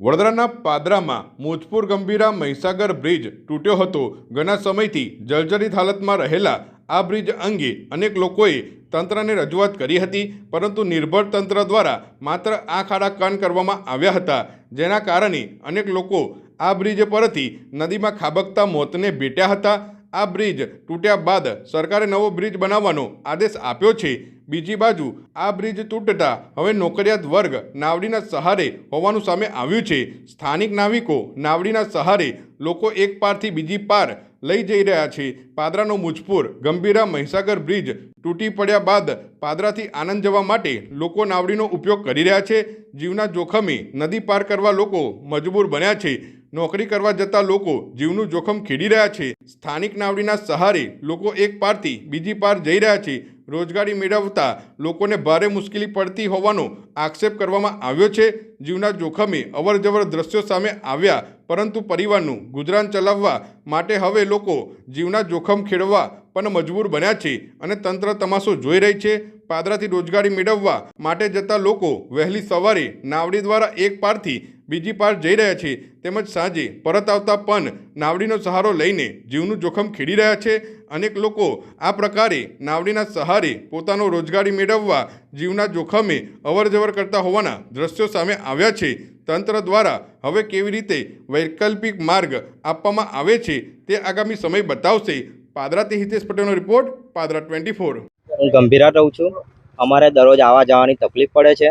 વડોદરાના પાદરામાં મોજપુર ગંભીરા મહીસાગર બ્રિજ તૂટ્યો હતો. ઘણા સમયથી જર્જરિત હાલતમાં રહેલા આ બ્રિજ અંગે અનેક લોકોએ તંત્રને રજૂઆત કરી હતી, પરંતુ નિર્ભર તંત્ર દ્વારા માત્ર આંખ આડા કાન કરવામાં આવ્યા હતા, જેના કારણે અનેક લોકો આ બ્રિજ પરથી નદીમાં ખાબકતા મોતને ભેટ્યા હતા. આ બ્રિજ તૂટ્યા બાદ સરકારે નવો બ્રિજ બનાવવાનો આદેશ આપ્યો છે. બીજી બાજુ આ બ્રિજ તૂટતા હવે નોકરિયાત વર્ગ નાવડીના સહારે હોવાનું સામે આવ્યું છે. સ્થાનિક નાવિકો નાવડીના સહારે લોકો એક પારથી બીજી પાર લઈ જઈ રહ્યા છે. પાદરાનો મુજપુર ગંભીરા મહીસાગર બ્રિજ તૂટી પડ્યા બાદ પાદરાથી આનંદ જવા માટે લોકો નાવડીનો ઉપયોગ કરી રહ્યા છે. જીવના જોખમે નદી પાર કરવા લોકો મજબૂર બન્યા છે. નોકરી કરવા જતા લોકો જીવનું જોખમ ખેડી રહ્યા છે. સ્થાનિક નાવડીના સહારે લોકો એક પારથી બીજી પાર જઈ રહ્યા છે. રોજગારી મેળવતા લોકોને ભારે મુશ્કેલી પડતી હોવાનો આક્ષેપ કરવામાં આવ્યો છે. જીવના જોખમે અવરજવર દ્રશ્યો સામે આવ્યા, પરંતુ પરિવારનું ગુજરાન ચલાવવા માટે હવે લોકો જીવના જોખમ ખેડવા પણ મજબૂર બન્યા છે અને તંત્ર તમાશો જોઈ રહી છે. પાદરાથી રોજગારી મેળવવા માટે જતા લોકો વહેલી સવારે નાવડી દ્વારા એક પારથી બીજી પાર જઈ રહ્યા છે. તેમજ સાંજે પરત આવતા પણ નાવડીનો સહારો લઈને જીવનું જોખમ ખેડી રહ્યા છે. અનેક લોકો આ પ્રકારે નાવડીના સહારે પોતાનો રોજગારી મેળવવા જીવના જોખમે અવરજવર કરતા હોવાના દ્રશ્યો સામે આવ્યા છે. તંત્ર દ્વારા હવે કેવી રીતે વૈકલ્પિક માર્ગ આપવામાં આવે છે તે આગામી સમય બતાવશે. પાદરાથી હિતેશ પટેલનો રિપોર્ટ, પાદરા ટ્વેન્ટી ફોર. હું ગંભીરા રહું છું. અમારે દરરોજ આવવા જવાની તકલીફ પડે છે.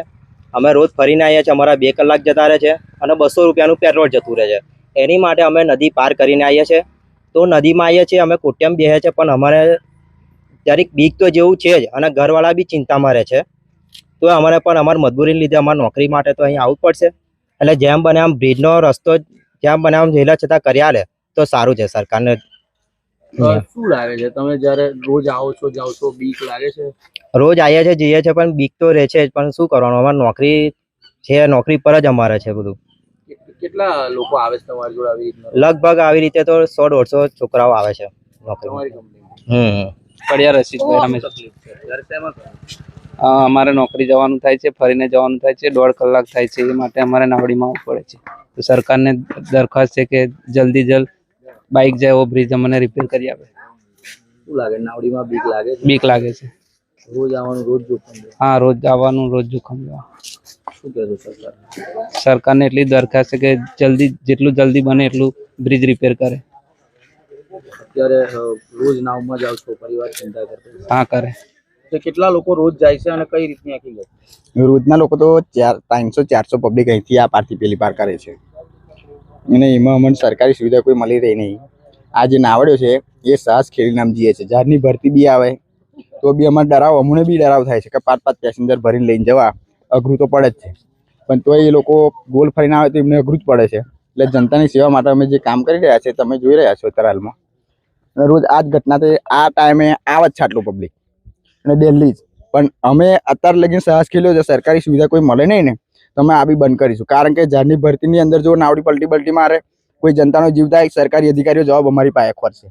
અમે રોજ ફરીને આવીએ છીએ, અમારા બે કલાક જતા રહે છે અને બસો રૂપિયાનું પેટ્રોલ જતું રહે છે. એની માટે અમે નદી પાર કરીને આવીએ છીએ. તો નદીમાં આવીએ છીએ, અમે કોટિયમ બેસે છે, પણ અમારે જરીક બીક તો જેવું છે જ અને ઘરવાળા બી ચિંતામાં રહે છે. તો અમારે પણ અમારી મજબૂરીને લીધે અમારે નોકરી માટે તો અહીં આવવું પડશે. એટલે જેમ બને આમ બ્રિજનો રસ્તો, જેમ બને આમ વહેલા છતાં કર્યા લે, તો સારું છે સરકારને શું લાગે છે? તમે જ્યારે રોજ આવો છો જાઓ છો બીક લાગે છે? રોજ આવીએ છે જઈએ છીએ પણ બીક તો રહે છે જ. પણ શું કરવાનું? અમારે નોકરી છે નોકરી પર જ અમારે છે બધું. કેટલા લોકો આવે છે તમારી જોડે આવી લગભગ આવી રીતે તો સો દોઢસો છોકરાઓ આવે છે નોકરી હમ. કડિયા રસીદભાઈ રમેશ. અમારે નોકરી જવાનું થાય છે ફરીને જવાનું થાય છે દોઢ કલાક થાય છે એ માટે અમારે નાવડીમાં આવવું પડે છે. તો સરકારને દરખાસ્ત છે કે જલ્દી જલ્દ બાઇક જાય એવો બ્રિજ અમને રિપેર કરી આપે. શું લાગે? નાવડીમાં બીક લાગે બીક લાગે છે. રોજ આવવાનું રોજ જોખમ હા રોજ આવવાનું રોજ જોખમ જવા શું કહેશો સરકાર? સરકારને એટલી દરખાસ્ત છે કે જલ્દી જેટલું જલ્દી બને એટલું બ્રિજ રિપેર કરે. અત્યારે રોજ નાવમાં જાઓ છો પરિવાર ચિંતા કરતો. હા કરે. તો કેટલા લોકો રોજ જાય છે અને કઈ રીતની આખી રોજના લોકો તો ચાર ત્રણસો ચારસો પબ્લિક અહીંથી આ પારથી પેલી પાર કરે છે. અને એમાં અમને સરકારી સુવિધા કોઈ મળી રહી નહીં. આ જે નાવડ્યો છે, એ સાહસ ખેડી નામ જીએ છે. જ્યારની ભરતી બી આવે, તો બી અમારે ડરાવ, અમને બી ડરાવ થાય છે કે પાંચ પાંચ પેસેન્જર ભરીને લઈને જવા. અઘરું તો પડે જ છે. પણ તોય એ લોકો ગોલ ફરીને આવે તો એમને અઘરું જ પડે છે. એટલે જનતાની સેવા માટે અમે જે કામ કરી રહ્યા છે તમે જોઈ રહ્યા છો અત્યારે હાલમાં. રોજ આ જ ઘટના તે આ ટાઈમે આવે જ છે આટલું પબ્લિક અને દિલ્હી જ. પણ અમે અત્યારે લગીને સાહસ ખેલ્યો છે, સરકારી સુવિધા કોઈ મળે નહીં ને. તો અમે આ બી બંધ કરીશું. કારણ કે જાહેરની ભરતીની અંદર જો નાવડી પલટી પલટી મારે, કોઈ જનતાનો જીવ થાય સરકારી અધિકારીઓ જવાબ અમારી પાસે ખોરશે.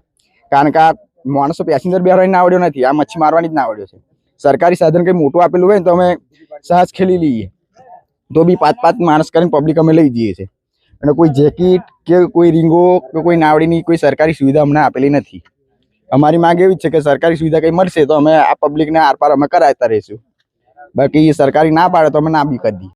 કારણ કે આ માણસો પેસેન્જર બેહવાની નાવડ્યો નથી, આ મચ્છી મારવાની જ નાવડ્યો છે. સરકારી સાધન કંઈ મોટું આપેલું હોય તો અમે સાહસ ખેલી લઈએ. તો બી પાંચ પાંચ માણસ કરીને પબ્લિક અમે લઈ જઈએ છીએ અને કોઈ જેકેટ કે કોઈ રીંગો કે કોઈ નાવડીની કોઈ સરકારી સુવિધા અમને આપેલી નથી. અમારી માંગ એવી છે કે સરકારી સુવિધા કંઈ મળશે તો અમે આ પબ્લિકને આરપાર અમે કરાવતા રહીશું. બાકી સરકારી ના પાડે તો અમે ના બી કરી દઈએ.